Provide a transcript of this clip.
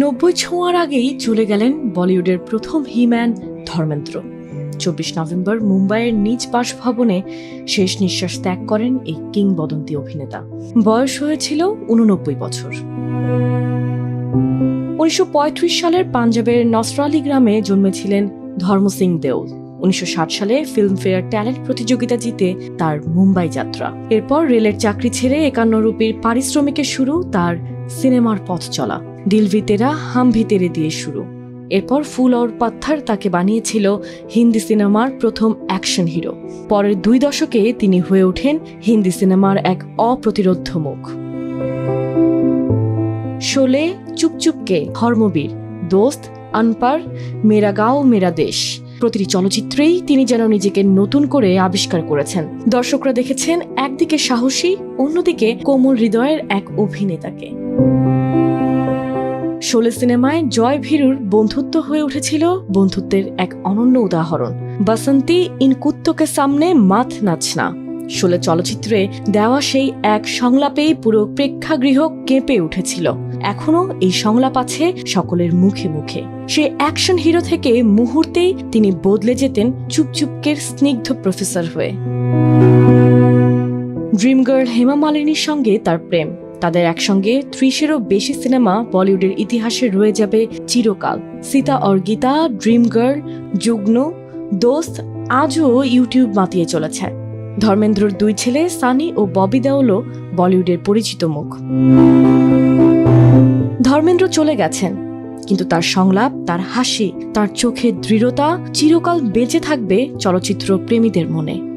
নব্বই ছোঁয়ার আগেই চলে গেলেন বলিউডের প্রথম হিম্যান ধর্মেন্দ্র। চব্বিশ নভেম্বর মুম্বাইয়ের নিজ বাসভবনে শেষ নিঃশ্বাস ত্যাগ করেন এই কিংবদন্তি অভিনেতা। বয়স হয়েছিল উননব্বই বছর। উনিশশো পঁয়ত্রিশ সালের পাঞ্জাবের নসরালি গ্রামে জন্মেছিলেন ধর্ম সিং দেওল। উনিশশো ষাট সালে ফিল্মফেয়ার ট্যালেন্ট প্রতিযোগিতা জিতে তার মুম্বাই যাত্রা। এরপর রেলের চাকরি ছেড়ে একান্ন রুপির পারিশ্রমিকের শুরু তার সিনেমার পথ চলা। দিল ভিতেরা হাম ভিতেরে দিয়ে শুরু। এরপর ফুল और পাত্থার তাকে বানিয়েছিল হিন্দি সিনেমার প্রথম অ্যাকশন হিরো। পরের দুই দশকে তিনি হয়ে ওঠেন হিন্দি সিনেমার এক অপ্রতিরোধ্য মুখ। শোলে চুপচুপকে ধর্মবীর, দোস্ত, আনপার, মেরা গাঁও, মেরা দেশ। প্রতিটি চলচ্চিত্রেই তিনি যেন নিজেকে নতুন করে আবিষ্কার করেছেন। দর্শকরা দেখেছেন একদিকে সাহসী, অন্যদিকে কোমল হৃদয়ের এক অভিনেতাকে। শোলে সিনেমায় জয় ভীরুর বন্ধুত্ব হয়ে উঠেছিল বন্ধুত্বের এক অনন্য উদাহরণ। বাসন্তী ইন কুত্তকে সামনে মাথ নাচনা। শোলে চলচ্চিত্রে দেওয়া সেই এক সংলাপেই পুরো প্রেক্ষাগৃহ কেঁপে উঠেছিল। এখনও এই সংলাপ আছে সকলের মুখে মুখে। সে অ্যাকশন হিরো থেকে মুহূর্তেই তিনি বদলে যেতেন চুপচুপকের স্নিগ্ধ প্রফেসর হয়ে। ড্রিম গার্ল হেমা মালিনীর সঙ্গে তার প্রেম। তাদের একসঙ্গে ত্রিশেরও বেশি সিনেমা বলিউডের ইতিহাসে রয়ে যাবে চিরকাল। Sita or Gita dream girl, যুগ্ন, দোস্ত আজও ইউটিউব মাতিয়ে চলেছে। ধর্মেন্দ্রর দুই ছেলে সানি ও ববি দেওলও বলিউডের পরিচিত মুখ। ধর্মেন্দ্র চলে গেছেন, কিন্তু তার সংলাপ, তার হাসি, তার চোখের দৃঢ়তা চিরকাল বেঁচে থাকবে চলচ্চিত্র প্রেমীদের মনে।